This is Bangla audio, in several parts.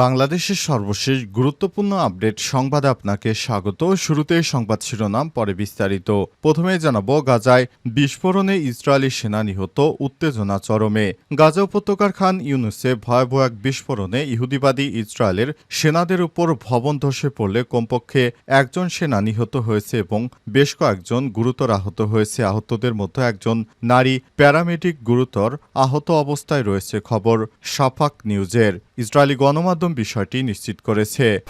বাংলাদেশের সর্বশেষ গুরুত্বপূর্ণ আপডেট সংবাদে আপনাকে স্বাগত। শুরুতে সংবাদ শিরোনাম, পরে বিস্তারিত। প্রথমে জানাব, গাজায় বিস্ফোরণে ইসরায়েলি সেনা নিহত, উত্তেজনা চরমে। গাজা উপত্যকার খান ইউনুসে ভয়াবহ এক বিস্ফোরণে ইহুদিবাদী ইসরায়েলের সেনাদের উপর ভবন ধসে পড়লে কমপক্ষে একজন সেনা নিহত হয়েছে এবং বেশ কয়েকজন গুরুতর আহত হয়েছে। আহতদের মধ্যে একজন নারী প্যারামেডিক গুরুতর আহত অবস্থায় রয়েছে, খবর সাফাক নিউজের। ইসরায়েলি গণমাধ্যম বিষয়টি নিশ্চিত করেছে।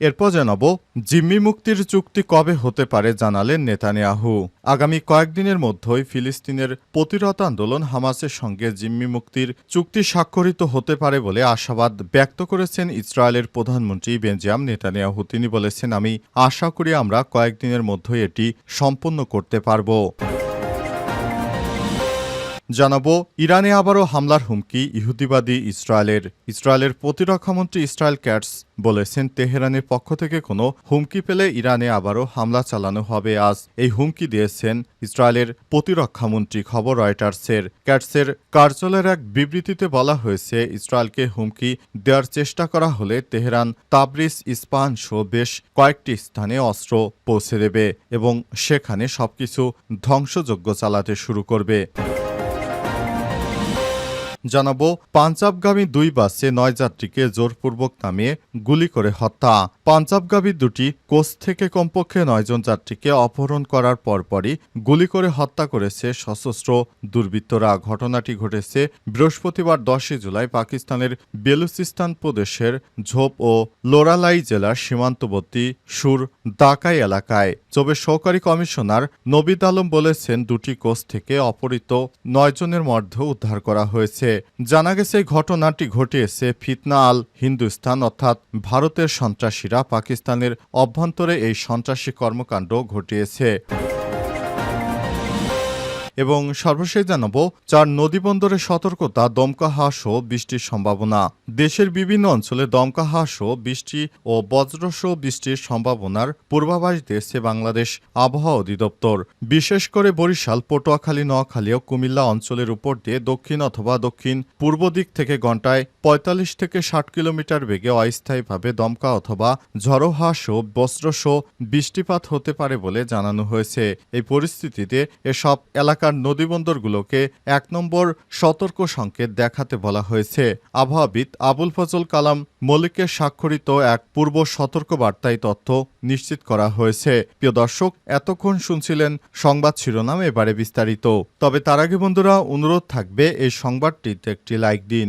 এরপর জানাব, জিম্মি মুক্তির চুক্তি কবে হতে পারে জানালেন নেতানিয়াহু। আগামী কয়েকদিনের মধ্যেই ফিলিস্তিনের প্রতিরোধ আন্দোলন হামাসের সঙ্গে জিম্মি মুক্তির চুক্তি স্বাক্ষরিত হতে পারে বলে আশাবাদ ব্যক্ত করেছেন ইসরায়েলের প্রধানমন্ত্রী বেঞ্জাম নেতানিয়াহু। তিনি বলেছেন, আমি আশা করি আমরা কয়েকদিনের মধ্যেই এটি সম্পন্ন করতে পারব। জানাব, ইরানে আবারও হামলার হুমকি, ইহুদিবাদী ইসরায়েলের। ইসরায়েলের প্রতিরক্ষামন্ত্রী ইসরায়েল ক্যাটস বলেছেন, তেহরানের পক্ষ থেকে কোনো হুমকি পেলে ইরানে আবারও হামলা চালানো হবে আজ। এই হুমকি দিয়েছেন ইসরায়েলের প্রতিরক্ষামন্ত্রী খবর রয়টার্সের। ক্যাটসের কার্যালয়ের এক বিবৃতিতে বলা হয়েছে, ইসরায়েলকে হুমকি দেওয়ার চেষ্টা করা হলে তেহরান তাবরিস ইস্পাহান সহ বেশ কয়েকটি স্থানে অস্ত্র পৌঁছে দেবে এবং সেখানে সবকিছু ধ্বংসযজ্ঞ চালাতে শুরু করবে। জানাব, পাঞ্জাবগামী দুই বাসে নয় যাত্রীকে জোরপূর্বক নামিয়ে গুলি করে হত্যা। পাঞ্জাবগামী দুটি কোচ থেকে কমপক্ষে নয়জন যাত্রীকে অপহরণ করার পরপরই গুলি করে হত্যা করেছে সশস্ত্র দুর্বৃত্তরা। ঘটনাটি ঘটেছে বৃহস্পতিবার দশই জুলাই পাকিস্তানের বেলুচিস্তান প্রদেশের ঝোপ ও লোরালাই জেলার সীমান্তবর্তী সুর দাকাই এলাকায়। তবে সহকারী কমিশনার নবিদ আলম বলেছেন, দুটি কোচ থেকে অপহৃত নয়জনের মধ্যে উদ্ধার করা হয়েছে। জানা গেছে, ঘটনাটি ঘটিয়েছে ফিতনা আল হিন্দুস্তান, অর্থাৎ ভারতের সন্ত্রাসীরা পাকিস্তানের অভ্যন্তরে এই সন্ত্রাসী কর্মকাণ্ড ঘটিয়েছে। এবং সর্বশেষ জানাব, চার নদীবন্দরে সতর্কতা, দমকা হাঁস ও বৃষ্টির সম্ভাবনা। দেশের বিভিন্ন অঞ্চলে দমকা হাঁস ও বৃষ্টি ও বজ্রসহ বৃষ্টির সম্ভাবনার পূর্বাভাস দিয়েছে বাংলাদেশ আবহাওয়া অধিদপ্তর। বিশেষ করে বরিশাল, পটুয়াখালী, নোয়াখালী ও কুমিল্লা অঞ্চলের উপর দিয়ে দক্ষিণ অথবা দক্ষিণ পূর্ব দিক থেকে ঘন্টায় পঁয়তাল্লিশ থেকে ষাট কিলোমিটার বেগে অস্থায়ীভাবে দমকা অথবা ঝড়ো হাঁস ও বজ্রসহ বৃষ্টিপাত হতে পারে বলে জানানো হয়েছে। এই পরিস্থিতিতে এসব এলাকা এলাকার নদীবন্দরগুলোকে এক নম্বর সতর্ক সংকেত দেখাতে বলা হয়েছে। আবহাওয়াবিদ আবুল ফজল কালাম মল্লিকের স্বাক্ষরিত এক পূর্ব সতর্ক বার্তায় তথ্য নিশ্চিত করা হয়েছে। প্রিয় দর্শক, এতক্ষণ শুনছিলেন সংবাদ শিরোনাম এবারে বিস্তারিত। তবে তার আগে বন্ধুরা, অনুরোধ থাকবে এই সংবাদটিতে একটি লাইক দিন।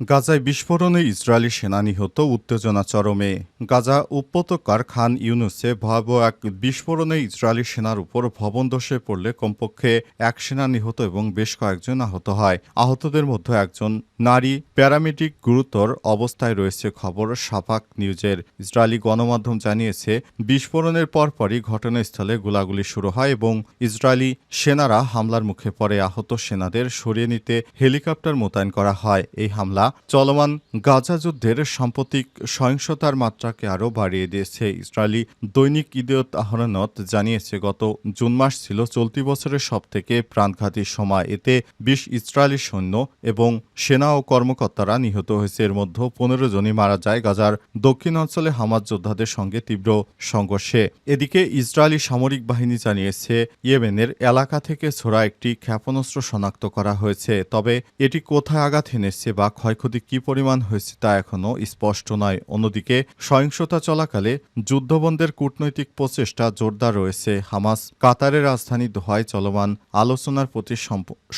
গাজায় বিস্ফোরণে ইসরায়েলি সেনা নিহত উত্তেজনা চরমে। গাজা উপত্যকার খান ইউনুসে ভয়াবহ এক বিস্ফোরণে ইসরায়েলি সেনার উপর ভবন ধসে পড়লে কমপক্ষে এক সেনা নিহত এবং বেশ কয়েকজন আহত হয়। আহতদের মধ্যে একজন নারী প্যারামেডিক গুরুতর অবস্থায় রয়েছে খবর সাফাক নিউজের। ইসরায়েলি গণমাধ্যম জানিয়েছে, বিস্ফোরণের পরপরই ঘটনাস্থলে গোলাগুলি শুরু হয় এবং ইসরায়েলি সেনারা হামলার মুখে পড়ে। আহত সেনাদের সরিয়ে নিতে হেলিকপ্টার মোতায়েন করা হয়। এই হামলা চলমান গাজা যুদ্ধের সাম্প্রতিক সহিংসতার মাত্রাকে আরও বাড়িয়ে দিয়েছে ইসরায়েলি দৈনিক ইদিয়ত আহরানত জানিয়েছে, গত জুন মাস ছিল চলতি বছরের সবথেকে প্রাণঘাতী সময়। এতে বিশ ইসরায়েলি সৈন্য এবং সেনা ও কর্মকর্তারা নিহত হয়েছে। এর মধ্যে পনেরো জনই মারা যায়। গাজার দক্ষিণ অঞ্চলে হামাজ যোদ্ধাদের সঙ্গে তীব্র সংঘর্ষে। এদিকে ইসরায়েলি সামরিক বাহিনী জানিয়েছে, ইয়েমেনের এলাকা থেকে ছোড়া একটি ক্ষেপণাস্ত্র শনাক্ত করা হয়েছে। তবে এটি কোথায় আঘাত এনেছে বা ক্ষয় ক্ষয়ক্ষতি কী পরিমাণ হয়েছে তা এখনও স্পষ্ট নয়। অন্যদিকে, সহিংসতা চলাকালে যুদ্ধবন্ধের কূটনৈতিক প্রচেষ্টা জোরদার রয়েছে। হামাস কাতারের রাজধানী দোহায় চলমান আলোচনার প্রতি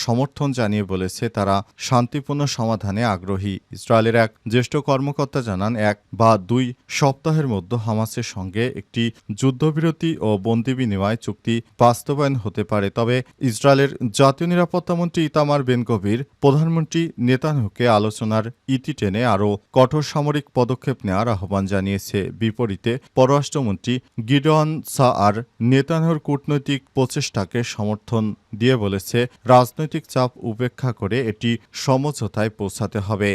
সমর্থন জানিয়ে বলেছে, তারা শান্তিপূর্ণ সমাধানে আগ্রহী। ইসরায়েলের এক জ্যেষ্ঠ কর্মকর্তা জানান, এক বা দুই সপ্তাহের মধ্যে হামাসের সঙ্গে একটি যুদ্ধবিরতি ও বন্দি বিনিময় চুক্তি বাস্তবায়ন হতে পারে। তবে ইসরায়েলের জাতীয় নিরাপত্তামন্ত্রী ইতামার বেন গভীর প্রধানমন্ত্রী নেতানহুকে আলোচনার ইতি টেনে আরও কঠোর সামরিক পদক্ষেপ নেওয়ার আহ্বান জানিয়েছে। বিপরীতে, পররাষ্ট্রমন্ত্রী গিডন সা আর নেতানোর কূটনৈতিক প্রচেষ্টাকে সমর্থন দিয়ে বলেছে, রাজনৈতিক চাপ উপেক্ষা করে এটি সমঝোতায় পৌঁছাতে হবে।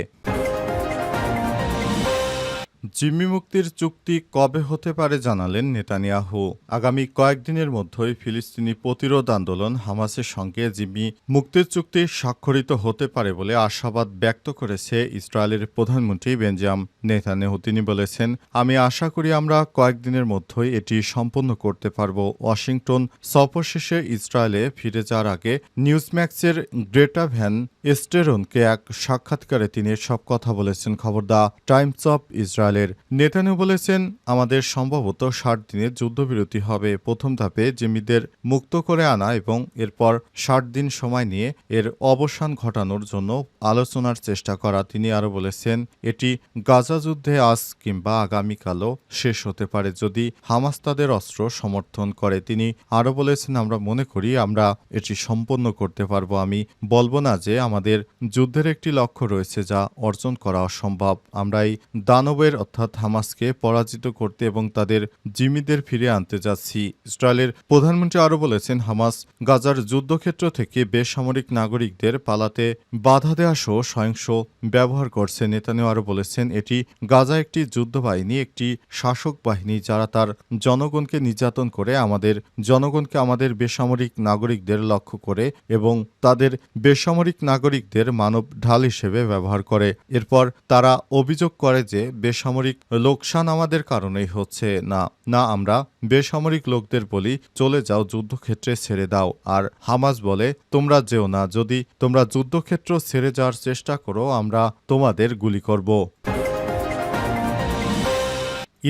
জিম্মি মুক্তির চুক্তি কবে হতে পারে জানালেন নেতানিয়াহু। আগামী কয়েকদিনের মধ্যেই ফিলিস্তিনি প্রতিরোধ আন্দোলন হামাসের সঙ্গে জিম্মি মুক্তির চুক্তি স্বাক্ষরিত হতে পারে বলে আশাবাদ ব্যক্ত করেছে ইসরায়েলের প্রধানমন্ত্রী বেঞ্জাম নেতানিয়াহু। তিনি বলেছেন, আমি আশা করি আমরা কয়েকদিনের মধ্যেই এটি সম্পন্ন করতে পারব। ওয়াশিংটন সফর শেষে ইসরায়েলে ফিরে যাওয়ার আগে নিউজম্যাক্সের গ্রেটা ভ্যান এস্টেরনকে এক সাক্ষাৎকারে তিনি সব কথা বলেছেন। খবর দা টাইমস অফ ইসরায়েলের নেতানিয়াহু বলেছেন, আমাদের সম্ভবত ষাট দিনের যুদ্ধবিরতি হবে প্রথম ধাপে জিম্মিদের মুক্ত করে আনা এবং এরপর ষাট দিন সময় নিয়ে এর অবসান ঘটানোর জন্য আলোচনার চেষ্টা করা। তিনি আরও বলেছেন, এটি গাজা যুদ্ধে আজ কিংবা আগামীকালও শেষ হতে পারে যদি হামাস তাদের অস্ত্র সমর্থন করে। তিনি আরও বলেছেন, আমরা মনে করি আমরা এটি সম্পন্ন করতে পারব। আমি বলব না যে আমাদের যুদ্ধের একটি লক্ষ্য রয়েছে যা অর্জন করা অসম্ভব। আমরা এই দানবের অর্থাৎ হামাসকে পরাজিত করতে এবং তাদের জিম্মিদের ফিরে আনতে যাচ্ছি। ইসরায়েলের প্রধানমন্ত্রী আরও বলেছেন, হামাস গাজার যুদ্ধক্ষেত্র থেকে বেসামরিক নাগরিকদের পালাতে বাধা দেওয়া সহ সহিংস ব্যবহার করছে। নেতানিয়াহু আরও বলেছেন, এটি গাজা একটি যুদ্ধ বাহিনী একটি শাসক বাহিনী, যারা তার জনগণকে নির্যাতন করে আমাদের জনগণকে আমাদের বেসামরিক নাগরিকদের লক্ষ্য করে এবং তাদের বেসামরিক নাগরিকদের মানব ঢাল হিসেবে ব্যবহার করে। এরপর তারা অভিযোগ করে যে বেসামরিক লোকসান আমাদের কারণেই হচ্ছে না। না, আমরা বেসামরিক লোকদের বলি, চলে যাও, যুদ্ধক্ষেত্রে ছেড়ে দাও। আর হামাজ বলে, তোমরা যেও না, যদি তোমরা যুদ্ধক্ষেত্র ছেড়ে যাওয়ার চেষ্টা করো, আমরা তোমাদের গুলি করব।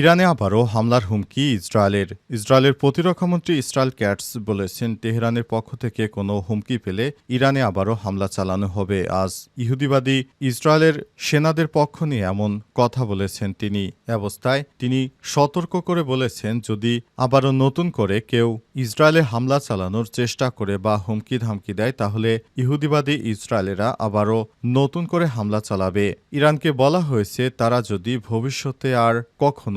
ইরানে আবারও হামলার হুমকি ইসরায়েলের। ইসরায়েলের প্রতিরক্ষামন্ত্রী ইসরায়েল ক্যাটস বলেছেন, তেহরানের পক্ষ থেকে কোনো হুমকি পেলে ইরানে আবারও হামলা চালানো হবে। আজ ইহুদিবাদী ইসরায়েলের সেনাদের পক্ষ নিয়ে এমন কথা বলেছেন তিনি। অবস্থায় তিনি সতর্ক করে বলেছেন, যদি আবারও নতুন করে কেউ ইসরায়েলে হামলা চালানোর চেষ্টা করে বা হুমকি ধামকি দেয়, তাহলে ইহুদিবাদী ইসরায়েলেরা আবারও নতুন করে হামলা চালাবে। ইরানকে বলা হয়েছে, তারা যদি ভবিষ্যতে আর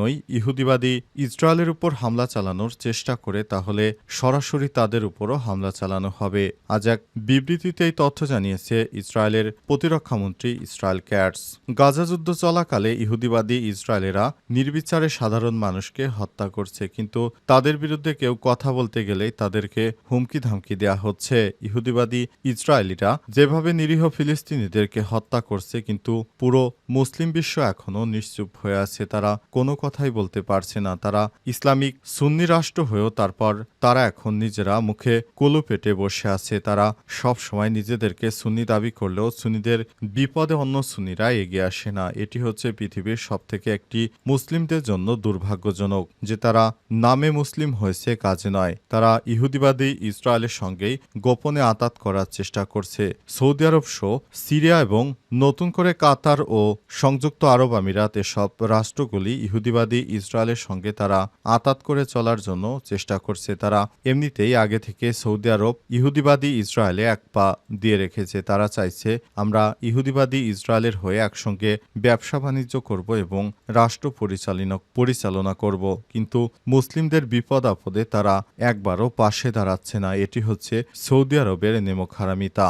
কখনোই ইহুদিবাদী ইসরায়েলের উপর হামলা চালানোর চেষ্টা করে তাহলে সরাসরি তাদের উপরও হামলা চালানো হবে। আজ এক বিবৃতিতে এই তথ্য জানিয়েছে ইসরায়েলের প্রতিরক্ষামন্ত্রী ইসরায়েল ক্যাটস। গাজা যুদ্ধ চলাকালে ইহুদিবাদী ইসরায়েলেরা নির্বিচারে সাধারণ মানুষকে হত্যা করছে, কিন্তু তাদের বিরুদ্ধে কেউ কথা বলতে গেলেই তাদেরকে হুমকি ধামকি দেয়া হচ্ছে। ইহুদিবাদী ইসরায়েলিরা যেভাবে নিরীহ ফিলিস্তিনিদেরকে হত্যা করছে, কিন্তু পুরো মুসলিম বিশ্ব এখনও নিশ্চুপ হয়ে আছে। তারা কোনো কথাই বলতে পারছে না। তারা ইসলামিক সুন্নি রাষ্ট্র হয়েও তারপর তারা এখন নিজেরা মুখে কুলু পেটে বসে আছে। তারা সব সময় নিজেদেরকে সুন্নি দাবি করলেও সুন্নিদের বিপদে অন্য সুন্নিরা এগিয়ে আসে না। এটি হচ্ছে পৃথিবীর সবথেকে একটি মুসলিমদের জন্য দুর্ভাগ্যজনক যে তারা নামে মুসলিম হয়েছে, কাজে নয়। তারা ইহুদিবাদী ইসরায়েলের সঙ্গেই গোপনে আতাত করার চেষ্টা করছে। সৌদি আরব সহ সিরিয়া এবং নতুন করে কাতার ও সংযুক্ত আরব আমিরাত এসব রাষ্ট্রগুলি ইহুদিবাদী ইসরায়েলের সঙ্গে তারা আতাত করে চলার জন্য চেষ্টা করছে। তারা এমনিতেই আগে থেকে সৌদি আরব ইহুদিবাদী ইসরায়েলে এক পা দিয়ে রেখেছে। তারা চাইছে আমরা ইহুদিবাদী ইসরায়েলের হয়ে একসঙ্গে ব্যবসা বাণিজ্য করব এবং রাষ্ট্র পরিচালনা পরিচালনা করব। কিন্তু মুসলিমদের বিপদ আপদে তারা একবারও পাশে দাঁড়াচ্ছে না। এটি হচ্ছে সৌদি আরবের নেমক হারামিতা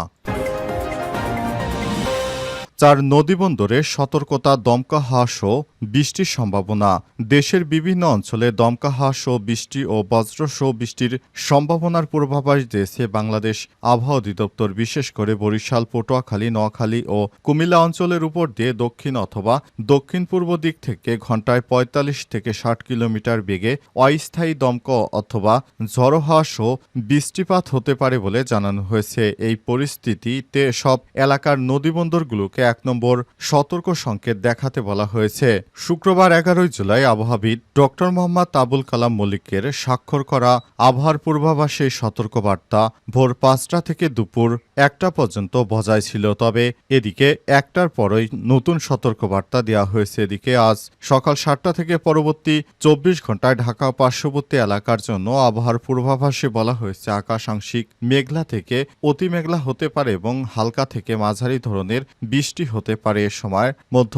চার নদীবন্দরে সতর্কতা, দমকা হাঁস ও বৃষ্টির সম্ভাবনা। দেশের বিভিন্ন অঞ্চলে দমকা হাঁস ও বৃষ্টি ও বজ্রসহ বৃষ্টির সম্ভাবনার পূর্বাভাস দিয়েছে বাংলাদেশ আবহাওয়া অধিদপ্তর, বিশেষ করে বরিশাল, পটুয়াখালী, নোয়াখালী ও কুমিল্লা অঞ্চলের উপর দিয়ে দক্ষিণ অথবা দক্ষিণ পূর্ব দিক থেকে ঘন্টায় পঁয়তাল্লিশ থেকে ষাট কিলোমিটার বেগে অস্থায়ী দমকা অথবা ঝড়ো হাঁস ও বৃষ্টিপাত হতে পারে বলে জানানো হয়েছে। এই পরিস্থিতিতে সব এলাকার নদীবন্দরগুলোকে এক নম্বর সতর্ক সংকেত দেখাতে বলা হয়েছে। শুক্রবার এগারোই জুলাই আবহাবিদ ডক্টর মোহাম্মদ আবুল কালাম মল্লিকের স্বাক্ষর করা আবহাওয়ার পূর্বাভাসে সতর্কবার্তা। ভোর পাঁচটা থেকে দুপুর একটা পর্যন্ত বজায় ছিল, তবে এদিকে একটার পরই নতুন সতর্কবার্তা দেওয়া হয়েছে। এদিকে আজ সকাল সাতটা থেকে পরবর্তী চব্বিশ ঘন্টায় ঢাকা পার্শ্ববর্তী এলাকার জন্য আবহাওয়ার পূর্বাভাসে বলা হয়েছে আকাশ আংশিক মেঘলা থেকে অতি মেঘলা হতে পারে এবং হালকা থেকে মাঝারি ধরনের বৃষ্টি হতে পারে। এ সময় মধ্য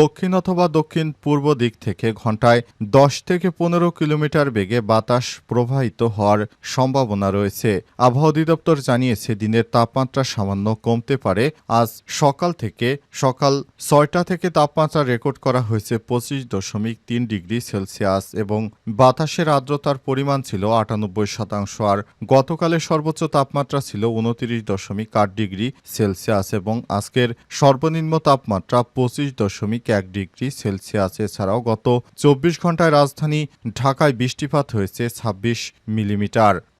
দক্ষিণ অথবা দক্ষিণ পূর্ব দিক থেকে ঘন্টায় দশ থেকে পনেরো কিলোমিটার বেগে বাতাস প্রবাহিত হওয়ার সম্ভাবনা রয়েছে। আবহাওয়া অধিদপ্তর জানিয়েছে, দিনের তাপমাত্রা সামান্য কমতে পারে। আজ সকাল থেকে, সকাল ছয়টা থেকে তাপমাত্রা রেকর্ড করা হয়েছে পঁচিশ দশমিক তিন ডিগ্রি সেলসিয়াস এবং বাতাসের আর্দ্রতার পরিমাণ ছিল আটানব্বই শতাংশ আর গতকালের সর্বোচ্চ তাপমাত্রা ছিল উনত্রিশ দশমিক আট ডিগ্রি সেলসিয়াস এবং আজকের সর্বনিম্ন তাপমাত্রা পঁচিশ দশমিক এক ডিগ্রি সেলসিয়াস। এছাড়াও গত চব্বিশ ঘন্টায় রাজধানী ঢাকায় বৃষ্টিপাত হয়েছে ছাব্বিশ মিলিমিটার।